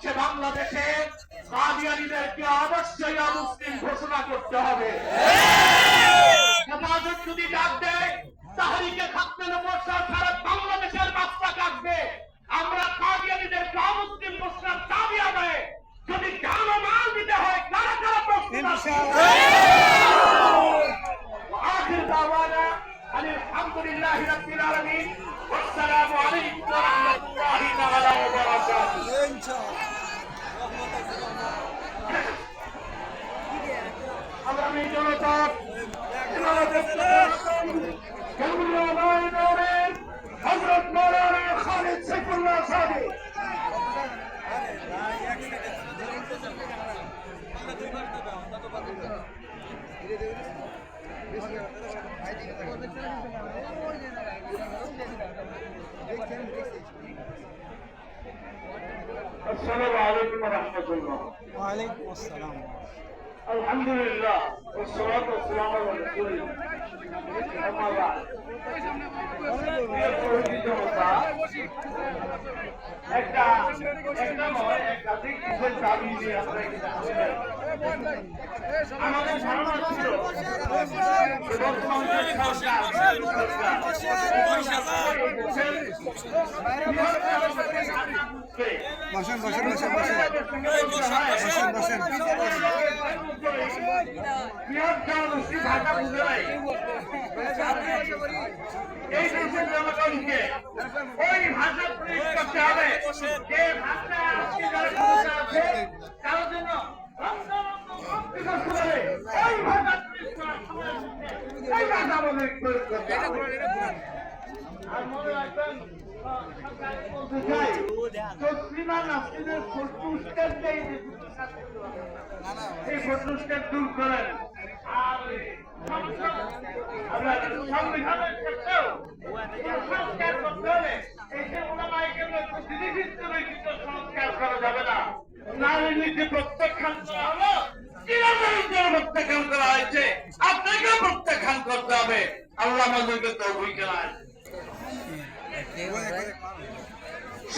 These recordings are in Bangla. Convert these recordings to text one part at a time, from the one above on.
হচ্ছে বাংলাদেশে কাদিয়ানিদেরকে অবশ্যই অমুসলিম ঘোষণা করতে হবে হেফাজত যদি ডাক দেয় তাহরিকে খাতমে নবসার সারা বাংলাদেশের বাচ্চা কাটবে আমরা কাদিয়ানিদেরকে অমুসলিম ঘোষণার দাবি আদায় যদি জানো মাল দিতে হয় কারা কারা প্রস্তুত আছে وآخر دعوانا أن الحمد لله رب العالمين والسلام عليكم ورحمة الله تعالى وبركاته السلام عليكم ورحمة الله. وعليكم السلام. الحمد لله والصلاة والسلام على رسول الله. একটা একটা নয় একটা দিক বসেন বসেন বসেন বসেন। বসেন বসেন। এই দেশের জনগণকে ওই ভাষা প্রয়োগ করতে হবে যে ভাষা আছে তার জন্য ওই ভাষা প্রয়োগ করার সময় এই ভাষা প্রয়োগ করতে হবে এই ফটোস্টেট দূর করেন আর সংবিধানের ক্ষেত্রেও সংস্কার করতে হলে এই যে ওলামায়ে কেরামের প্রতিনিধিত্ব ব্যতীত সংস্কার করা যাবে না নারীর নীতি প্রত্যাখ্যান করা হলো চিরাচরিত্রের প্রত্যাখ্যান করা হয়েছে আপনাকেও প্রত্যাখ্যান করতে হবে। আল্লাহ আমাদেরকে তৌফিক দেন।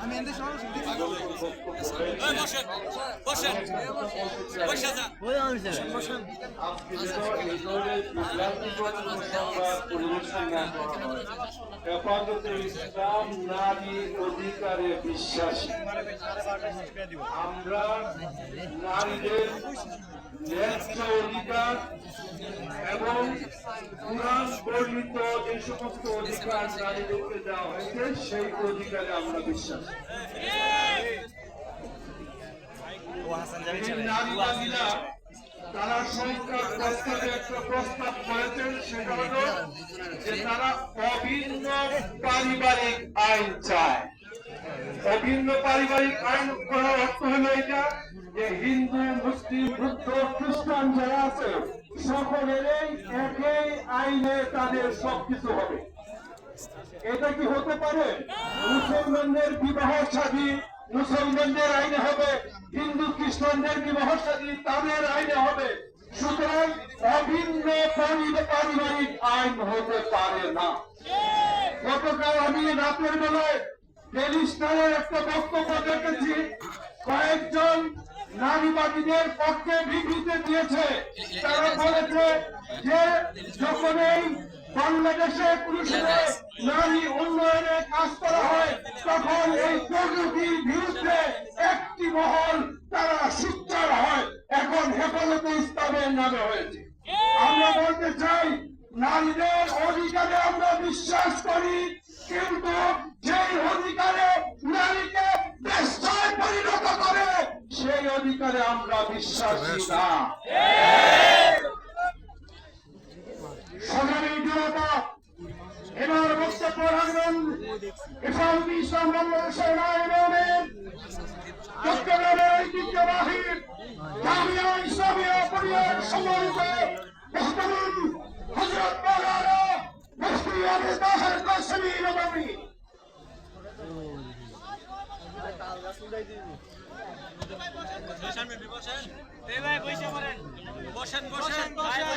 আমি এনদের সঙ্গে আজকে যেন এই ধরনের বিভ্রান্তিকর সংবাদ পরিবেশন না করা হয় হেফাজতে ইসলাম নারী অধিকারে বিশ্বাসী আমরা নারীদের অধিকার এবং কোরআন বর্ণিত যে সমস্ত অধিকার নারীদেরকে দেওয়া হয়েছে সেই অধিকারে আমরা বিশ্বাসী নারীবাদীরা তারা সংস্কার প্রস্তাবে একটা প্রস্তাব করেছেন সেটা হলো যে তারা অভিন্ন পারিবারিক আইন চায়। অভিন্ন পারিবারিক আইন করার অর্থ হলো এটা যে হিন্দু, মুসলিম, বৌদ্ধ, খ্রিস্টান যারা আছে সকলেরই একই আইনে তাদের সবকিছু হবে। এটা কি হতে পারে? মুসলমানদের বিবাহ শাদী মুসলমানদের আইনে হবে, হিন্দু, খ্রিস্টানদের বিবাহ শাদী তাদের আইনে হবে। সুতরাং অভিন্ন পারিবারিক আইন হতে পারে না। গতকাল আমি রাতের বেলায় টেলিস্টারের একটা বক্তব্য দেখেছি। কয়েকজন নারীবাদীদের পক্ষে বিবৃতি দিয়েছে। তারা বলেছে যে যখন এই বাংলাদেশে পুরুষদের নারী উন্নয়নে কাজ করা হয়, তখন এই প্রযুক্তির বিরুদ্ধে একটি মহল তারা সুচার হয়। এখন হেফাজতে ইসলামের নামে হয়েছে। আমরা বলতে চাই, নারীদের অধিকারে ব্যাপারে আমরা বিশ্বাসী না। এবার বক্তব্য রাখবেন ইসলামী ইসলাম বাংলাদেশের নায়েবেন জামিয়া ইসলামিয়া পরিবার সম্মানিত হজরত মৌলানা মুফতি বসেন। বসেন বসেন।